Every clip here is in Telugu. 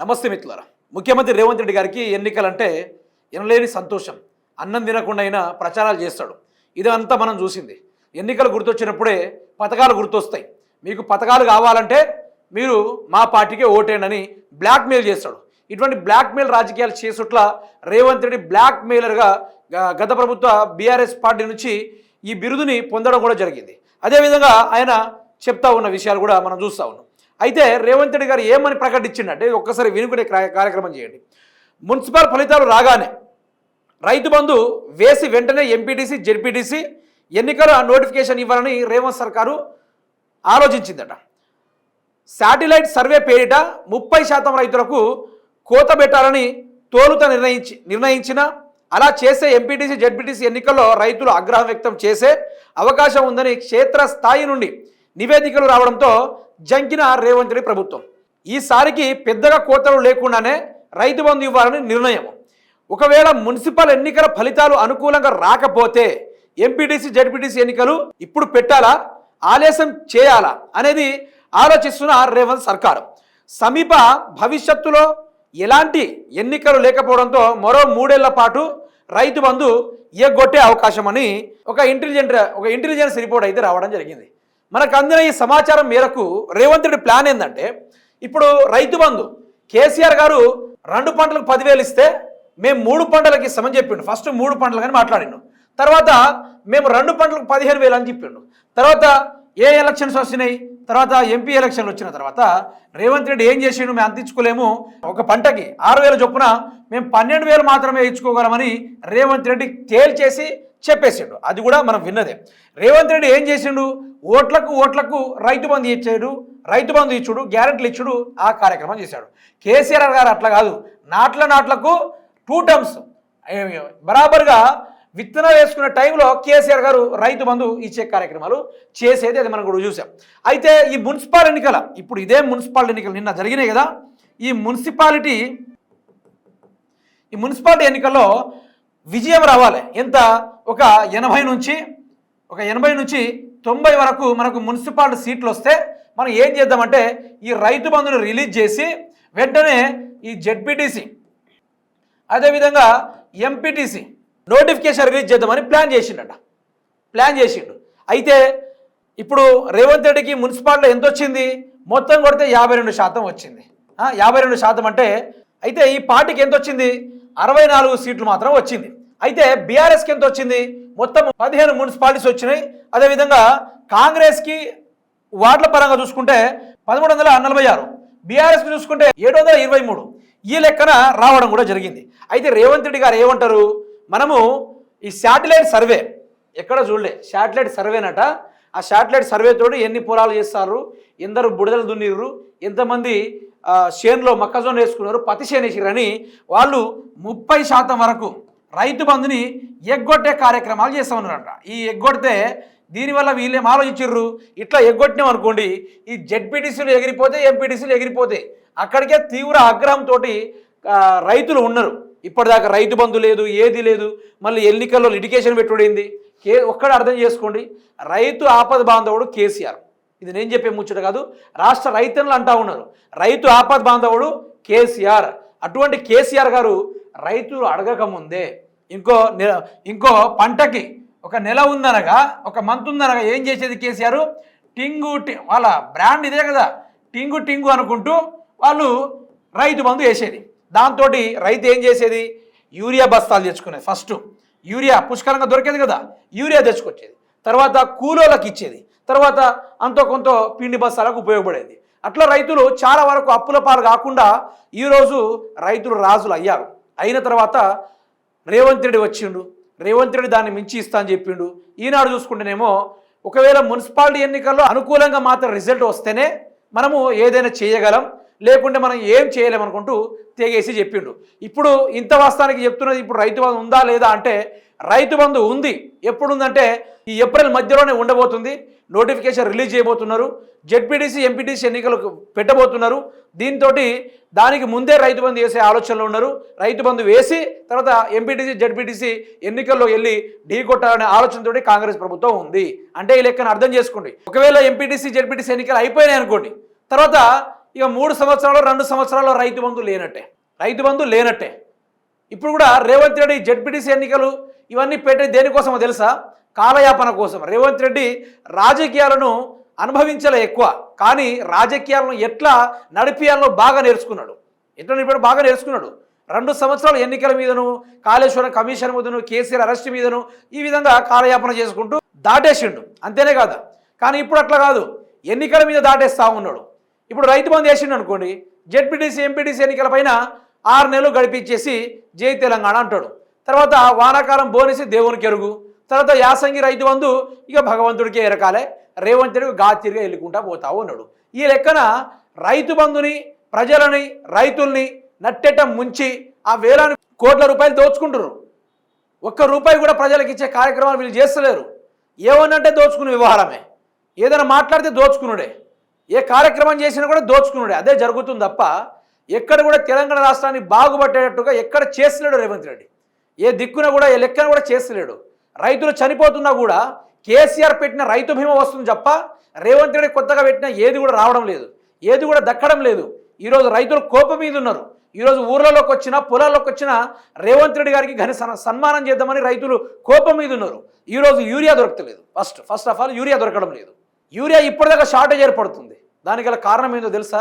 నమస్తే మిత్రులారా. ముఖ్యమంత్రి రేవంత్ రెడ్డి గారికి ఎన్నికలంటే ఎనలేని సంతోషం. అన్నం తినకుండా అయినా ప్రచారాలు చేస్తాడు. ఇదంతా మనం చూసింది. ఎన్నికలు గుర్తొచ్చినప్పుడే పథకాలు గుర్తొస్తాయి. మీకు పథకాలు కావాలంటే మీరు మా పార్టీకే ఓటేనని బ్లాక్మెయిల్ చేస్తాడు. ఇటువంటి బ్లాక్మెయిల్ రాజకీయాలు చేసుట్ల రేవంత్ రెడ్డి బ్లాక్మెయిలర్గా గ- గత ప్రభుత్వ బీఆర్ఎస్ పార్టీ నుంచి ఈ బిరుదుని పొందడం కూడా జరిగింది. అదేవిధంగా ఆయన చెప్తా ఉన్న విషయాలు కూడా మనం చూస్తూ ఉన్నాం. అయితే రేవంత్ రెడ్డి గారు ఏమని ప్రకటించిండంటే ఒక్కసారి వినుకునే కార్యక్రమం చేయండి. మున్సిపల్ ఫలితాలు రాగానే రైతు బంధు వేసి వెంటనే ఎంపీటీసీ జెడ్పీటీసీ ఎన్నికల నోటిఫికేషన్ ఇవ్వాలని రేవంత్ సర్కారు ఆలోచించిందట. శాటిలైట్ సర్వే పేరిట ముప్పై శాతం రైతులకు కోత పెట్టాలని తోలుత నిర్ణయించి నిర్ణయించిన అలా చేసే ఎంపీటీసీ జెడ్పీటీసీ ఎన్నికల్లో రైతులు ఆగ్రహం వ్యక్తం చేసే అవకాశం ఉందని క్షేత్ర స్థాయి నుండి నివేదికలు రావడంతో జంకిన రేవంత్ రెడ్డి ప్రభుత్వం. ఈసారికి పెద్దగా కోతలు లేకుండానే రైతు బంధు ఇవ్వాలని నిర్ణయం. ఒకవేళ మున్సిపల్ ఎన్నికల ఫలితాలు అనుకూలంగా రాకపోతే ఎంపీటీసీ జడ్పీటీసీ ఎన్నికలు ఇప్పుడు పెట్టాలా? ఆలస్యం చేయాలా? అనేది ఆలోచిస్తున్న రేవంత్ సర్కారు. సమీప భవిష్యత్తులో ఎలాంటి ఎన్నికలు లేకపోవడంతో మరో మూడేళ్ళ పాటు రైతు బంధు ఎగ్గొట్టే అవకాశం అని ఒక ఇంటెలిజెంట్ ఒక ఇంటెలిజెన్స్ రిపోర్ట్ అయితే రావడం జరిగింది. మనకు అందిన ఈ సమాచారం మేరకు రేవంత్ రెడ్డి ప్లాన్ ఏంటంటే ఇప్పుడు రైతు బంధు కేసీఆర్ గారు రెండు పంటలకు పదివేలు ఇస్తే మేము మూడు పంటలకు ఇస్తామని చెప్పిండు. ఫస్ట్ మూడు పంటలు కానీ మాట్లాడిండు. తర్వాత మేము రెండు పంటలకు పదిహేను వేలు అని చెప్పిండు. తర్వాత ఏ ఎలక్షన్స్ వచ్చినాయి తర్వాత ఎంపీ ఎలక్షన్లు వచ్చిన తర్వాత రేవంత్ రెడ్డి ఏం చేసిండు మేము అందించుకోలేము. ఒక పంటకి ఆరు వేల చొప్పున మేము పన్నెండు వేలు మాత్రమే ఇచ్చుకోగలమని రేవంత్ రెడ్డి తేల్చేసి చెప్పేసిండు. అది కూడా మనం విన్నదే. రేవంత్ రెడ్డి ఏం చేసిండు? ఓట్లకు ఓట్లకు రైతు బంధు ఇచ్చాడు రైతు బంధు ఇచ్చుడు గ్యారెంటీలు ఇచ్చుడు ఆ కార్యక్రమం చేశాడు. కేసీఆర్ గారు అట్లా కాదు. నాట్ల నాట్లకు టూ టర్మ్స్ బరాబర్గా విత్తనాలు వేసుకునే టైంలో కేసీఆర్ గారు రైతు బంధు ఇచ్చే కార్యక్రమాలు చేసేది అది మనం కూడా చూసాం. అయితే ఈ మున్సిపల్ ఎన్నికల ఇప్పుడు ఇదే మున్సిపాలిటీ ఎన్నికలు నిన్న జరిగినాయి కదా ఈ మున్సిపాలిటీ ఈ మున్సిపాలిటీ ఎన్నికల్లో విజయం రావాలి. ఎంత? ఒక ఎనభై నుంచి ఒక ఎనభై నుంచి తొంభై వరకు మనకు మున్సిపాలిటీ సీట్లు వస్తే మనం ఏం చేద్దామంటే ఈ రైతు బంధుని రిలీజ్ చేసి వెంటనే ఈ జెడ్పీటీసీ అదేవిధంగా ఎంపీటీసీ నోటిఫికేషన్ రిలీజ్ చేద్దామని ప్లాన్ చేసిండట. ప్లాన్ చేసిండు. అయితే ఇప్పుడు రేవంత్ రెడ్డికి మున్సిపాలిటీ ఎంత వచ్చింది? మొత్తం కొడితే యాభై రెండు శాతం వచ్చింది. యాభై రెండు శాతం అంటే అయితే ఈ పార్టీకి ఎంత వచ్చింది? అరవై నాలుగు సీట్లు మాత్రం వచ్చింది. అయితే బీఆర్ఎస్కి ఎంత వచ్చింది? మొత్తం పదిహేను మున్సిపాలిటీస్ వచ్చినాయి. అదేవిధంగా కాంగ్రెస్కి వార్డుల పరంగా చూసుకుంటే పదమూడు వందల నలభై ఆరు బీఆర్ఎస్కి చూసుకుంటే ఏడు వందల ఇరవై మూడు. ఈ లెక్కన రావడం కూడా జరిగింది. అయితే రేవంత్ రెడ్డి గారు ఏమంటారు? మనము ఈ శాటిలైట్ సర్వే ఎక్కడ చూడలే శాటిలైట్ సర్వేనట. ఆ శాటిలైట్ సర్వే తోటి ఎన్ని పొలాలు చేస్తారు? ఎందరు బుడదలు దున్నిర్రు? ఎంతమంది షేన్లో చేనులో మొక్కజొన్న వేసుకున్నారు పత్తి షేన్ వేసిరని వాళ్ళు ముప్పై శాతం వరకు రైతు బంధుని ఎగ్గొట్టే కార్యక్రమాలు చేస్తామన్నారంట ఈ ఎగ్గొడితే దీనివల్ల వీళ్ళేం ఆలోచించారు ఇట్లా ఎగ్గొట్టినాం అనుకోండి ఈ జెడ్పీటీసీలు ఎగిరిపోతే ఎంపీటీసీలు ఎగిరిపోతే అక్కడికే తీవ్ర ఆగ్రహంతో రైతులు ఉన్నారు. ఇప్పటిదాకా రైతు బంధు లేదు ఏది లేదు మళ్ళీ ఎన్నికల్లో లిటికేషన్ పెట్టుబడింది కే ఒక్కడ అర్థం చేసుకోండి రైతు ఆపద బాంధవుడు కేసీఆర్. ఇది నేను చెప్పే ముచ్చట కాదు రాష్ట్ర రైతన్నులు అంటా ఉన్నారు. రైతు ఆపద్ బాంధవుడు కేసీఆర్. అటువంటి కేసీఆర్ గారు రైతులు అడగక ముందే ఇంకో ఇంకో పంటకి ఒక నెల ఉందనగా ఒక మంత్ ఉందనగా ఏం చేసేది కేసీఆర్? టింగు టి వాళ్ళ బ్రాండ్ ఇదే కదా టింగు టింగు అనుకుంటూ వాళ్ళు రైతు బంధు వేసేది. దాంతో రైతు ఏం చేసేది? యూరియా బస్తాలు తెచ్చుకునేది ఫస్ట్. యూరియా పుష్కలంగా దొరికేది కదా యూరియా తెచ్చుకొచ్చేది. తర్వాత కూలోళ్ళకి ఇచ్చేది. తర్వాత అంతో కొంత పిండి బస్తాలకు ఉపయోగపడేది. అట్లా రైతులు చాలా వరకు అప్పుల పాలు కాకుండా ఈరోజు రైతులు రాజులు అయ్యారు. అయిన తర్వాత రేవంత్ రెడ్డి వచ్చిండు. రేవంత్ రెడ్డి దాన్ని మించి ఇస్తా అని చెప్పిండు. ఈనాడు చూసుకుంటేనేమో ఒకవేళ మున్సిపాలిటీ ఎన్నికల్లో అనుకూలంగా మాత్రం రిజల్ట్ వస్తేనే మనము ఏదైనా చేయగలం. లేకుంటే మనం ఏం చేయలేమనుకుంటూ తెగేసి చెప్పిండు. ఇప్పుడు ఇంత వాస్తవానికి చెప్తున్నది ఇప్పుడు రైతు బంధు ఉందా లేదా అంటే రైతు బంధు ఉంది. ఎప్పుడుందంటే ఈ ఏప్రిల్ మధ్యలోనే ఉండబోతుంది. నోటిఫికేషన్ రిలీజ్ చేయబోతున్నారు. జెడ్పీటీసీ ఎంపీటీసీ ఎన్నికలకు పెట్టబోతున్నారు. దీంతో దానికి ముందే రైతు బంధు వేసే ఆలోచనలో ఉన్నారు. రైతు బంధు వేసి తర్వాత ఎంపీటీసీ జెడ్పీటీసీ ఎన్నికల్లో వెళ్ళి ఢీ కొట్టాలనే ఆలోచనతోటి కాంగ్రెస్ ప్రభుత్వం ఉంది. అంటే ఈ లెక్కను అర్థం చేసుకోండి. ఒకవేళ ఎంపీటీసీ జెడ్పీటీసీ ఎన్నికలు అయిపోయినాయి అనుకోండి తర్వాత ఇక మూడు సంవత్సరాలు రెండు సంవత్సరాలు రైతు బంధు లేనట్టే. రైతు బంధు లేనట్టే. ఇప్పుడు కూడా రేవంత్ రెడ్డి జెడ్పీటీసీ ఎన్నికలు ఇవన్నీ పెట్టే దేనికోసమో తెలుసా? కాలయాపన కోసం. రేవంత్ రెడ్డి రాజకీయాలను అనుభవించలే ఎక్కువ. కానీ రాజకీయాలను ఎట్లా నడిపియాలో బాగా నేర్చుకున్నాడు. ఎట్లా నడిపాడు బాగా నేర్చుకున్నాడు. రెండు సంవత్సరాలు ఎన్నికల మీదను కాళేశ్వరం కమిషన్ మీదను కేసీఆర్ అరెస్ట్ మీదను ఈ విధంగా కాలయాపన చేసుకుంటూ దాటేసిండు. అంతేనే కాదు. కానీ ఇప్పుడు అట్లా కాదు. ఎన్నికల మీద దాటేస్తా ఉన్నాడు. ఇప్పుడు రైతు బంధు వేసిండు అనుకోండి జెడ్పీటీసీ ఎంపీటీసీ ఎన్నికల పైన ఆరు నెలలు గడిపించేసి జై తెలంగాణ అంటాడు. తర్వాత వానాకాలం బోనేసి దేవునికి ఎరుగు. తర్వాత యాసంగి రైతు బంధు ఇక భగవంతుడికి ఎరకాలే రేవంతుడికి గాతిరిగా వెళ్ళుకుంటా పోతా ఉన్నాడు ఈ లెక్కన రైతు బంధుని ప్రజలని రైతుల్ని నట్టెట ముంచి ఆ వేలాది కోట్ల రూపాయలు దోచుకుంటున్నారు. ఒక్క రూపాయి కూడా ప్రజలకు ఇచ్చే కార్యక్రమాలు వీళ్ళు చేస్తలేరు. ఏమన్నంటే దోచుకునే వ్యవహారమే. ఏదైనా మాట్లాడితే దోచుకునుడే. ఏ కార్యక్రమం చేసినా కూడా దోచుకునుడే. అదే జరుగుతుంది తప్ప ఎక్కడ కూడా తెలంగాణ రాష్ట్రాన్ని బాగుపట్టేటట్టుగా ఎక్కడ చేస్తలేడు రేవంత్ రెడ్డి. ఏ దిక్కున కూడా ఏ లెక్కన కూడా చేస్తలేడు. రైతులు చనిపోతున్నా కూడా కేసీఆర్ పెట్టిన రైతు బీమా వస్తుంది తప్ప రేవంత్ రెడ్డి కొత్తగా పెట్టిన ఏది కూడా రావడం లేదు. ఏది కూడా దక్కడం లేదు. ఈరోజు రైతులు కోపం మీద ఉన్నారు. ఈరోజు ఊర్లలోకి వచ్చిన పొలాల్లోకి వచ్చిన రేవంత్ రెడ్డి గారికి ఘన సన్మానం చేద్దామని రైతులు కోపం మీద ఉన్నారు. ఈరోజు యూరియా దొరకలేదు. First first of all urea దొరకడం లేదు. యూరియా ఇప్పటిదాకా షార్టేజ్ ఏర్పడుతుంది. దానికి గల కారణం ఏందో తెలుసా?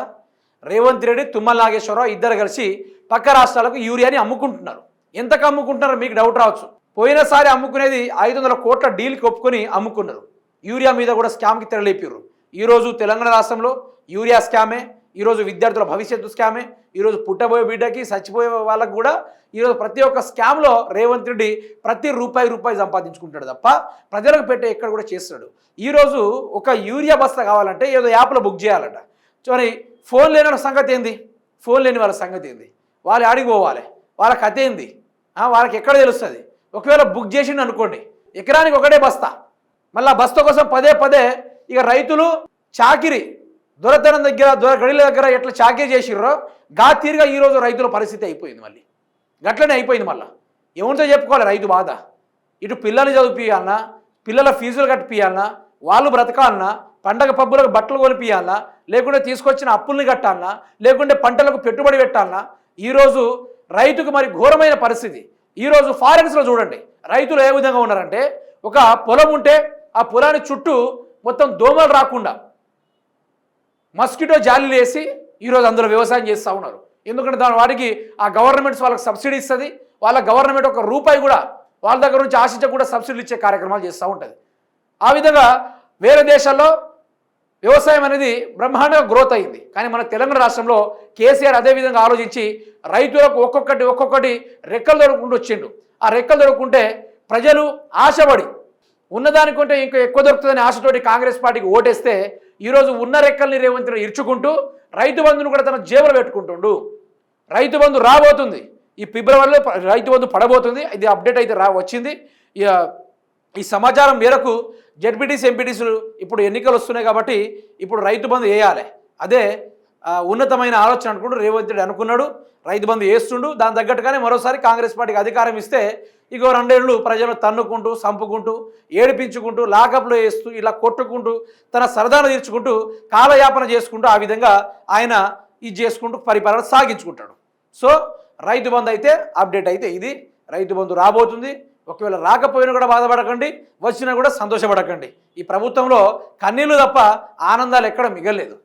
రేవంత్ రెడ్డి తుమ్మల నాగేశ్వరరావు ఇద్దరు కలిసి పక్క రాష్ట్రాలకు యూరియాని అమ్ముకుంటున్నారు. ఎంతకు అమ్ముకుంటున్నారో మీకు డౌట్ రావచ్చు. పోయినసారి అమ్ముకునేది ఐదు వందల కోట్ల డీల్కి ఒప్పుకొని అమ్ముకున్నారు. యూరియా మీద కూడా స్కామ్కి తెరలేపారు. ఈరోజు తెలంగాణ రాష్ట్రంలో యూరియా స్కామే ఈరోజు విద్యార్థుల భవిష్యత్తు స్కామే ఈరోజు పుట్టబోయే బిడ్డకి చచ్చిపోయే వాళ్ళకు కూడా ఈరోజు ప్రతి ఒక్క స్కామ్లో రేవంత్ రెడ్డి ప్రతి రూపాయి రూపాయి సంపాదించుకుంటాడు తప్ప ప్రజలకు పెట్టే ఎక్కడ కూడా చేస్తాడు ఈరోజు ఒక యూరియా బస్తా కావాలంటే ఏదో యాప్లో బుక్ చేయాలట. మరి ఫోన్ లేని వాళ్ళ సంగతి ఏంది? ఫోన్ లేని వాళ్ళ సంగతి ఏంది? వాళ్ళు ఆడికి పోవాలి? వాళ్ళ కథ ఏంది? వాళ్ళకి ఎక్కడ తెలుస్తుంది? ఒకవేళ బుక్ చేసిండు అనుకోండి ఎకరానికి ఒకటే బస్తా. మళ్ళీ ఆ బస్తా కోసం పదే పదే ఇక రైతులు చాకిరి దొరతనం దగ్గర దొర గడిల దగ్గర ఎట్లా చాకిరి చేసిర్రో గా తీరుగా ఈరోజు రైతుల పరిస్థితి అయిపోయింది మళ్ళీ. గట్లనే అయిపోయింది మళ్ళీ. ఎవరితో చెప్పుకోవాలి రైతు బాధ? ఇటు పిల్లలు చదివిపియాలన్నా పిల్లల ఫీజులు కట్టిపియాలన్నా వాళ్ళు బ్రతకాలన్నా పండగ పబ్బులకు బట్టలు కొనిపియాలన్నా లేకుంటే తీసుకొచ్చిన అప్పుల్ని కట్టాలన్నా లేకుంటే పంటలకు పెట్టుబడి పెట్టాలన్నా ఈరోజు రైతుకు మరి ఘోరమైన పరిస్థితి. ఈరోజు ఫారెన్స్లో చూడండి రైతులు ఏ విధంగా ఉన్నారంటే ఒక పొలం ఉంటే ఆ పొలాన్ని చుట్టూ మొత్తం దోమలు రాకుండా మస్కిటో జాలి వేసి ఈరోజు అందులో వ్యవసాయం చేస్తూ ఉన్నారు. ఎందుకంటే దాని వాటికి ఆ గవర్నమెంట్స్ వాళ్ళకి సబ్సిడీ ఇస్తుంది వాళ్ళ గవర్నమెంట్ ఒక రూపాయి కూడా వాళ్ళ దగ్గర నుంచి ఆశించకుండా సబ్సిడీలు ఇచ్చే కార్యక్రమాలు చేస్తూ ఉంటుంది. ఆ విధంగా వేరే దేశాల్లో వ్యవసాయం అనేది బ్రహ్మాండంగా గ్రోత్ అయింది. కానీ మన తెలంగాణ రాష్ట్రంలో కేసీఆర్ అదే విధంగా ఆలోచించి రైతులకు ఒక్కొక్కటి ఒక్కొక్కటి రెక్కలు దొరుకుంటూ వచ్చిండు. ఆ రెక్కలు దొరుకుంటే ప్రజలు ఆశపడి ఉన్నదానికంటే ఇంకా ఎక్కువ దొరుకుతుందని ఆశతోటి కాంగ్రెస్ పార్టీకి ఓటేస్తే ఈరోజు ఉన్న రెక్కల్ని రేవంత్ ఇరుచుకుంటూ రైతు బంధును కూడా తన జేబులు పెట్టుకుంటుండు. రైతు బంధు రాబోతుంది. ఈ ఫిబ్రవరిలో రైతు బంధు పడబోతుంది. ఇది అప్డేట్ అయితే రా వచ్చింది. ఈ సమాచారం మేరకు జడ్పీటీసీ ఎంపీటీసీలు ఇప్పుడు ఎన్నికలు వస్తున్నాయి కాబట్టి ఇప్పుడు రైతు బంధు వేయాలి. అదే ఉన్నతమైన ఆలోచన అనుకుంటూ రేవంత్ రెడ్డి అనుకున్నాడు రైతు బంధు వేస్తుండు దాని తగ్గట్టుగానే మరోసారి కాంగ్రెస్ పార్టీకి అధికారం ఇస్తే ఇగో రెండేళ్ళు ప్రజలను తన్నుకుంటూ సంపుకుంటూ ఏడిపించుకుంటూ లాకప్లో వేస్తూ ఇలా కొట్టుకుంటూ తన సరదాను తీర్చుకుంటూ కాలయాపన చేసుకుంటూ ఆ విధంగా ఆయన ఇది చేసుకుంటూ పరిపాలన సాగించుకుంటాడు. సో రైతు బంధు అయితే అప్డేట్ అయితే ఇది. రైతు బంధు రాబోతుంది. ఒకవేళ రాకపోయినా కూడా బాధపడకండి వచ్చినా కూడా సంతోషపడకండి. ఈ ప్రభుత్వంలో కన్నీళ్ళు తప్ప ఆనందాలు ఎక్కడ మిగలేదు